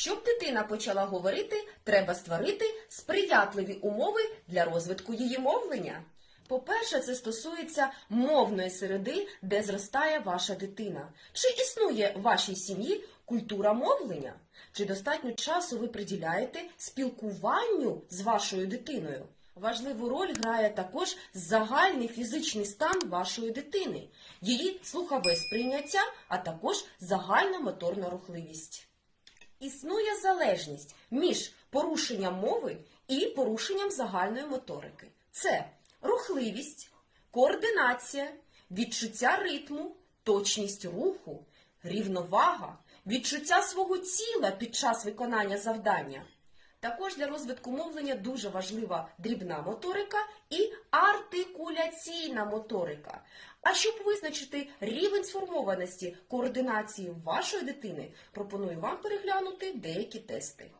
Щоб дитина почала говорити, треба створити сприятливі умови для розвитку її мовлення. По-перше, це стосується мовної середи, де зростає ваша дитина. Чи існує в вашій сім'ї культура мовлення? Чи достатньо часу ви приділяєте спілкуванню з вашою дитиною? Важливу роль грає також загальний фізичний стан вашої дитини, її слухове сприйняття, а також загальна моторна рухливість. Існує залежність між порушенням мови і порушенням загальної моторики. Це рухливість, координація, відчуття ритму, точність руху, рівновага, відчуття свого тіла під час виконання завдання. Також для розвитку мовлення дуже важлива дрібна моторика і артикуляційна моторика. А щоб визначити рівень сформованості координації вашої дитини, пропоную вам переглянути деякі тести.